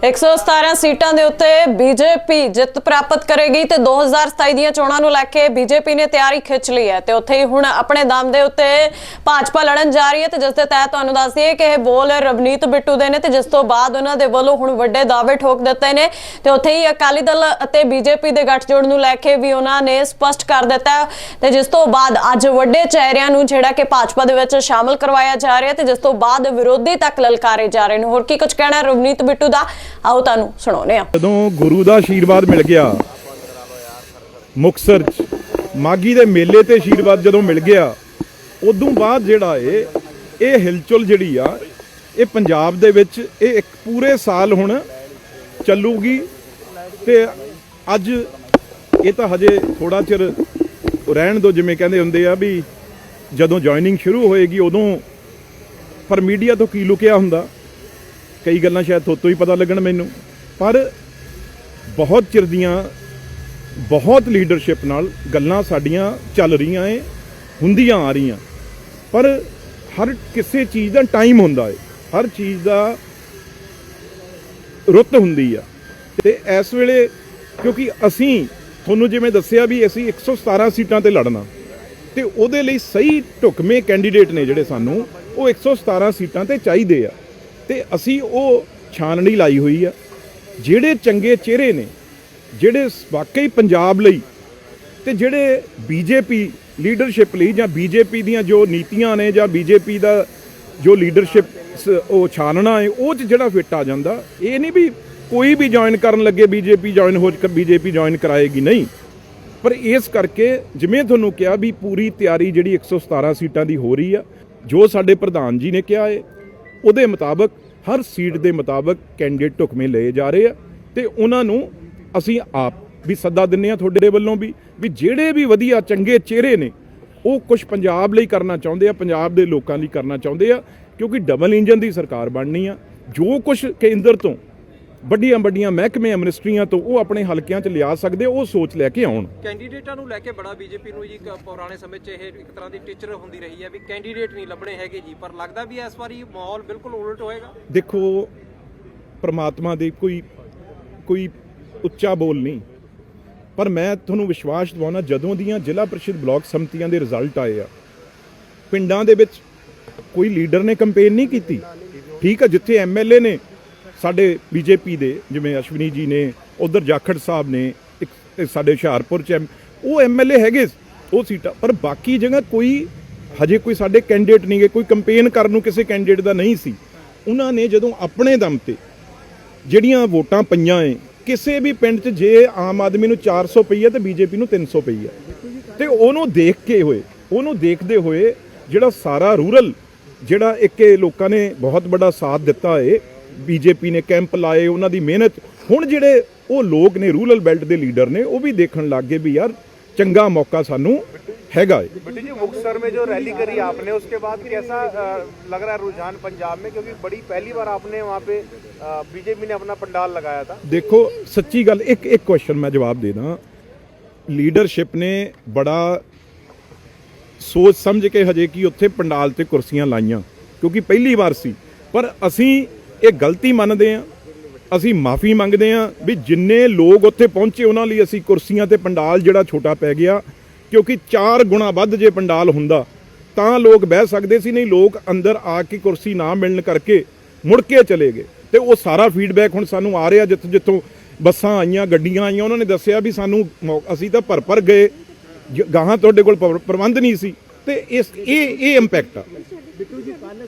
117 ਸੀਟਾਂ ਦੇ ਉੱਤੇ ਬੀਜੇਪੀ ਜਿੱਤ ਪ੍ਰਾਪਤ ਕਰੇਗੀ ਤੇ 2027 ਦੀਆਂ ਚੋਣਾਂ ਨੂੰ ਲੈ ਕੇ ਬੀਜੇਪੀ ਨੇ ਤਿਆਰੀ ਖਿੱਚ ਲਈ ਹੈ। ਤੇ ਉੱਥੇ ਹੀ ਹੁਣ ਆਪਣੇ ਦਮ ਦੇ ਉੱਤੇ ਭਾਜਪਾ ਲੜਨ ਜਾ ਰਹੀ ਹੈ ਤੇ ਜਿਸ ਦੇ ਤਹਿਤ ਤੁਹਾਨੂੰ ਦੱਸ ਦਈਏ ਕਿ ਇਹ ਬੋਲ ਰਵਨੀਤ ਬਿੱਟੂ ਦੇ ਨੇ ਤੇ ਜਿਸ ਤੋਂ ਬਾਅਦ ਉਹਨਾਂ ਦੇ ਵੱਲੋਂ ਹੁਣ ਵੱਡੇ ਦਾਅਵੇ ਠੋਕ ਦਿੱਤੇ ਨੇ। ਤੇ ਉੱਥੇ ਹੀ ਅਕਾਲੀ ਦਲ ਅਤੇ ਬੀਜੇਪੀ ਦੇ ਗੱਠਜੋੜ ਨੂੰ ਲੈ ਕੇ ਵੀ ਉਹਨਾਂ ਨੇ ਸਪਸ਼ਟ ਕਰ ਦਿੱਤਾ ਤੇ ਜਿਸ ਤੋਂ ਬਾਅਦ ਅੱਜ ਵੱਡੇ ਚਿਹਰਿਆਂ ਨੂੰ ਜਿਹੜਾ ਕਿ ਭਾਜਪਾ ਦੇ ਵਿੱਚ ਸ਼ਾਮਲ ਕਰਵਾਇਆ ਜਾ ਰਿਹਾ ਤੇ ਜਿਸ ਤੋਂ ਬਾਅਦ ਵਿਰੋਧੀ ਤੱਕ ਲਲਕਾਰੇ ਜਾ ਰਹੇ ਨੇ। ਹੋਰ ਕੀ ਕੁਝ ਕਹਿਣਾ ਰਵਨੀਤ ਬਿੱਟੂ ਦਾ? ਆਓ ਤੁਹਾਨੂੰ ਸੁਣਾਉਂਦੇ ਹਾਂ। ਜਦੋਂ ਗੁਰੂ ਦਾ ਆਸ਼ੀਰਵਾਦ ਮਿਲ ਗਿਆ ਮੁਕਸਰ ਚ ਮਾਗੀ ਦੇ ਮੇਲੇ ਤੇ ਆਸ਼ੀਰਵਾਦ ਜਦੋਂ ਮਿਲ ਗਿਆ, ਉਦੋਂ ਬਾਅਦ ਜਿਹੜਾ ਏ, ਇਹ ਹਿਲਚੁਲ ਜਿਹੜੀ ਆ, ਇਹ ਪੰਜਾਬ ਦੇ ਵਿੱਚ ਇਹ ਇੱਕ ਪੂਰੇ ਸਾਲ ਹੁਣ ਚੱਲੂਗੀ ਤੇ ਅੱਜ ਇਹ ਤਾਂ ਹਜੇ ਥੋੜਾ ਚਿਰ ਰਹਿਣ ਦੋ ਜਿਵੇਂ ਕਹਿੰਦੇ ਹੁੰਦੇ ਆ ਵੀ ਜਦੋਂ ਜੁਆਇਨਿੰਗ ਸ਼ੁਰੂ ਹੋਏਗੀ ਉਦੋਂ ਪਰ ਮੀਡੀਆ ਤੋਂ ਕੀ ਲੁਕਿਆ ਹੁੰਦਾ? ਕਈ ਗੱਲਾਂ ਸ਼ਾਇਦ ਥੋਤੋਂ ਹੀ ਪਤਾ ਲੱਗਣ ਮੈਨੂੰ, ਪਰ ਬਹੁਤ ਚਿਰ ਦੀਆਂ ਬਹੁਤ ਲੀਡਰਸ਼ਿਪ ਨਾਲ ਗੱਲਾਂ ਸਾਡੀਆਂ ਚੱਲ ਰਹੀਆਂ ਏ, ਹੁੰਦੀਆਂ ਆ ਰਹੀਆਂ। ਪਰ ਹਰ ਕਿਸੇ ਚੀਜ਼ ਦਾ ਟਾਈਮ ਹੁੰਦਾ ਏ, ਹਰ ਚੀਜ਼ ਦਾ ਰੁੱਤ ਹੁੰਦੀ ਆ। ਤੇ ਇਸ ਵੇਲੇ ਕਿਉਂਕਿ ਅਸੀਂ, ਤੁਹਾਨੂੰ ਜਿਵੇਂ ਦੱਸਿਆ ਵੀ ਅਸੀਂ 117 ਸੀਟਾਂ ਤੇ ਲੜਨਾ, ਤੇ ਉਹਦੇ ਲਈ ਸਹੀ ਢੁਕਵੇਂ ਕੈਂਡੀਡੇਟ ਨੇ ਜਿਹੜੇ ਸਾਨੂੰ, ਉਹ 117 ਸੀਟਾਂ ਤੇ ਚਾਹੀਦੇ ਆ। ਤੇ ਅਸੀਂ ਉਹ ਛਾਨਣੀ ਲਾਈ ਹੋਈ ਆ। ਜਿਹੜੇ ਚੰਗੇ ਚਿਹਰੇ ਨੇ, ਜਿਹੜੇ ਵਾਕਈ ਪੰਜਾਬ ਲਈ ਤੇ ਜਿਹੜੇ ਬੀਜੇਪੀ ਲੀਡਰਸ਼ਿਪ ਲਈ ਜਾਂ ਬੀਜੇਪੀ ਦੀਆਂ ਜੋ ਨੀਤੀਆਂ ਨੇ ਜਾਂ ਬੀਜੇਪੀ ਦਾ ਜੋ ਲੀਡਰਸ਼ਿਪ ਉਹ ਛਾਨਣਾ ਹੈ, ਉਹ ਚ ਜਿਹੜਾ ਫਿੱਟ ਆ ਜਾਂਦਾ, ਇਹ ਨਹੀਂ ਵੀ ਕੋਈ ਵੀ ਜੁਆਇਨ ਕਰਨ ਲੱਗੇ ਬੀਜੇਪੀ ਜੁਆਇਨ ਹੋ ਬੀਜੇਪੀ ਜੁਆਇਨ ਕਰਾਏਗੀ ਨਹੀਂ। ਪਰ ਇਸ ਕਰਕੇ ਜਿਵੇਂ ਤੁਹਾਨੂੰ ਕਿਹਾ ਵੀ ਪੂਰੀ ਤਿਆਰੀ ਜਿਹੜੀ 117 ਸੀਟਾਂ ਦੀ ਹੋ ਰਹੀ ਆ, ਜੋ ਸਾਡੇ ਪ੍ਰਧਾਨ ਜੀ ਨੇ ਕਿਹਾ ਹੈ ਉਹਦੇ ਮੁਤਾਬਕ ਹਰ ਸੀਟ ਦੇ ਮੁਤਾਬਕ ਕੈਂਡੀਡੇਟ ਢੁਕਵੇਂ ਲਏ ਜਾ ਰਹੇ ਆ ਤੇ ਉਹਨਾਂ ਨੂੰ ਅਸੀਂ ਆਪ ਵੀ ਸੱਦਾ ਦਿੰਨੇ ਆ ਤੁਹਾਡੇ ਵੱਲੋਂ ਵੀ ਵੀ ਜਿਹੜੇ ਵੀ ਵਧੀਆ ਚੰਗੇ ਚਿਹਰੇ ਨੇ, ਉਹ ਕੁਝ ਪੰਜਾਬ ਲਈ ਕਰਨਾ ਚਾਹੁੰਦੇ ਆ, ਪੰਜਾਬ ਦੇ ਲੋਕਾਂ ਲਈ ਕਰਨਾ ਚਾਹੁੰਦੇ ਆ, ਕਿਉਂਕਿ ਡਬਲ ਇੰਜਨ ਦੀ ਸਰਕਾਰ ਬਣਨੀ ਆ। ਜੋ ਕੁਝ ਕੇਂਦਰ ਤੋਂ ਵੱਡੀਆਂ ਵੱਡੀਆਂ ਮਹਿਕਮੇ ਮਿਨਿਸਟਰੀਆਂ ਤੋਂ ਉਹ ਆਪਣੇ ਹਲਕਿਆਂ 'ਚ ਲਿਆ ਸਕਦੇ ਉਹ ਸੋਚ ਲੈ ਕੇ ਆਉਣ। ਕੈਂਡੀਡੇਟਾਂ ਨੂੰ ਲੈ ਕੇ ਬੜਾ ਬੀਜੇਪੀ ਨੂੰ ਜੀ ਇੱਕ ਪੁਰਾਣੇ ਸਮੇਂ 'ਚ ਇਹ ਇੱਕ ਤਰ੍ਹਾਂ ਦੀ ਟੀਚਰ ਹੁੰਦੀ ਰਹੀ ਹੈ ਵੀ ਕੈਂਡੀਡੇਟ ਨਹੀਂ ਲੱਭਣੇ ਹੈਗੇ ਜੀ ਪਰ ਲੱਗਦਾ ਵੀ ਇਸ ਵਾਰੀ ਮਾਹੌਲ ਬਿਲਕੁਲ ਉਲਟ ਹੋਏਗਾ। ਦੇਖੋ ਪ੍ਰਮਾਤਮਾ ਦੇ ਕੋਈ ਕੋਈ ਉੱਚਾ ਬੋਲ ਨਹੀਂ। ਪਰ ਮੈਂ ਤੁਹਾਨੂੰ ਵਿਸ਼ਵਾਸ ਦਿਵਾਉਣਾ ਜਦੋਂ ਦੀਆਂ ਜ਼ਿਲ੍ਹਾ ਪ੍ਰੀਸ਼ਦ ਬਲਾਕ ਸੰਮਤੀਆਂ ਦੇ ਰਿਜ਼ਲਟ ਆਏ ਆ ਪਿੰਡਾਂ ਦੇ ਵਿੱਚ ਕੋਈ ਲੀਡਰ ਨੇ ਕੰਪੇਨ ਨਹੀਂ ਕੀਤੀ। ਠੀਕ ਆ ਜਿੱਥੇ ਐਮਐਲਏ ਨੇ ਸਾਡੇ ਬੀਜੇਪੀ ਦੇ, ਜਿਵੇਂ ਅਸ਼ਵਨੀ ਜੀ ਨੇ, ਉਧਰ ਜਾਖੜ ਸਾਹਿਬ ਨੇ, ਇੱਕ ਸਾਡੇ ਹੁਸ਼ਿਆਰਪੁਰ ਚ ਐਮ- ਉਹ ਐਮਐਲਏ ਹੈਗੇ ਉਹ ਸੀਟਾਂ, ਪਰ ਬਾਕੀ ਜਗ੍ਹਾ ਕੋਈ, ਹਜੇ ਕੋਈ ਸਾਡੇ ਕੈਂਡੀਡੇਟ ਨਹੀਂਗੇ ਕੋਈ ਕੰਪੇਨ ਕਰਨ ਨੂੰ ਕਿਸੇ ਕੈਂਡੀਡੇਟ ਦਾ ਨਹੀਂ ਸੀ। ਉਹਨਾਂ ਨੇ ਜਦੋਂ ਆਪਣੇ ਦਮ ਤੇ ਜਿਹੜੀਆਂ ਵੋਟਾਂ ਪਈਆਂ ਏ, ਕਿਸੇ ਵੀ ਪਿੰਡ 'ਚ ਜੇ ਆਮ ਆਦਮੀ ਨੂੰ 400 ਪਈ ਹੈ ਤੇ ਬੀਜੇਪੀ ਨੂੰ 300 ਪਈ ਹੈ ਤੇ ਉਹਨੂੰ ਦੇਖ ਕੇ ਹੋਏ, ਉਹਨੂੰ ਦੇਖਦੇ ਹੋਏ ਜਿਹੜਾ ਸਾਰਾ ਰੂਰਲ, ਜਿਹੜਾ ਇੱਕ ਲੋਕਾਂ ਨੇ ਬਹੁਤ ਵੱਡਾ ਸਾਥ ਦਿੱਤਾ ਏ ਬੀਜੇਪੀ ਨੇ ਕੈਂਪ ਲਾਏ ਉਹਨਾਂ ਦੀ ਮਿਹਨਤ ਹੁਣ ਜਿਹੜੇ ਉਹ ਲੋਕ ਨੇ ਰੂਰਲ ਬੈਲਟ ਦੇ ਲੀਡਰ ਨੇ ਉਹ ਵੀ ਦੇਖਣ ਲੱਗ ਗਏ ਵੀ ਯਾਰ ਚੰਗਾ ਮੌਕਾ ਸਾਨੂੰ ਹੈਗਾ ਏ बेटी जी मुक्तसर में जो रैली करी आपने उसके बाद कैसा अ, लग रहा है रुझान पंजाब में क्योंकि बड़ी पहली बार आपने वहाँ पे बीजेपी ने अपना पंडाल लगाया था ਦੇਖੋ ਸੱਚੀ ਗੱਲ ਇੱਕ ਇੱਕ ਕੁਐਸਚਨ ਮੈਂ ਜਵਾਬ ਦੇ ਦਾਂ ਲੀਡਰਸ਼ਿਪ ਨੇ ਬੜਾ ਸੋਚ ਸਮਝ ਕੇ ਹਜੇ ਕੀ ਉੱਥੇ ਪੰਡਾਲ ਤੇ ਕੁਰਸੀਆਂ ਲਾਈਆਂ ਕਿਉਂਕਿ ਪਹਿਲੀ ਵਾਰ ਸੀ ਪਰ ਅਸੀਂ ਇਹ ਗਲਤੀ ਮੰਨਦੇ ਹਾਂ, ਅਸੀਂ ਮਾਫੀ ਮੰਗਦੇ ਹਾਂ ਵੀ ਜਿੰਨੇ ਲੋਕ ਉੱਥੇ ਪਹੁੰਚੇ ਉਹਨਾਂ ਲਈ ਅਸੀਂ ਕੁਰਸੀਆਂ ਤੇ ਪੰਡਾਲ ਜਿਹੜਾ ਛੋਟਾ ਪੈ ਗਿਆ, ਕਿਉਂਕਿ 4 ਗੁਣਾ ਵੱਧ ਜੇ ਪੰਡਾਲ ਹੁੰਦਾ, ਤਾਂ ਲੋਕ ਬਹਿ ਸਕਦੇ ਸੀ, ਨਹੀਂ ਲੋਕ ਅੰਦਰ ਆ ਕੇ ਕੁਰਸੀ ਨਾ ਮਿਲਣ ਕਰਕੇ ਮੁੜ ਕੇ ਚਲੇ ਗਏ। ਤੇ ਉਹ ਸਾਰਾ ਫੀਡਬੈਕ ਹੁਣ ਸਾਨੂੰ ਆ ਰਿਹਾ ਜਿੱਥੋਂ ਜਿੱਥੋਂ ਬੱਸਾਂ ਆਈਆਂ, ਗੱਡੀਆਂ ਆਈਆਂ, ਉਹਨਾਂ ਨੇ ਦੱਸਿਆ ਵੀ ਸਾਨੂੰ ਮੌ- ਅਸੀਂ ਤਾਂ ਭਰ ਭਰ ਗਏ, ਜ- ਗਾਹਾਂ ਤੁਹਾਡੇ ਕੋਲ ਪ੍ਰਬੰਧ ਨਹੀਂ ਸੀ। ਤੇ ਇਸ ਇਹ ਇਹ ਇੰਪੈਕਟ ਆ। ਬਿੱਟੂ ਜੀ ਕੱਲ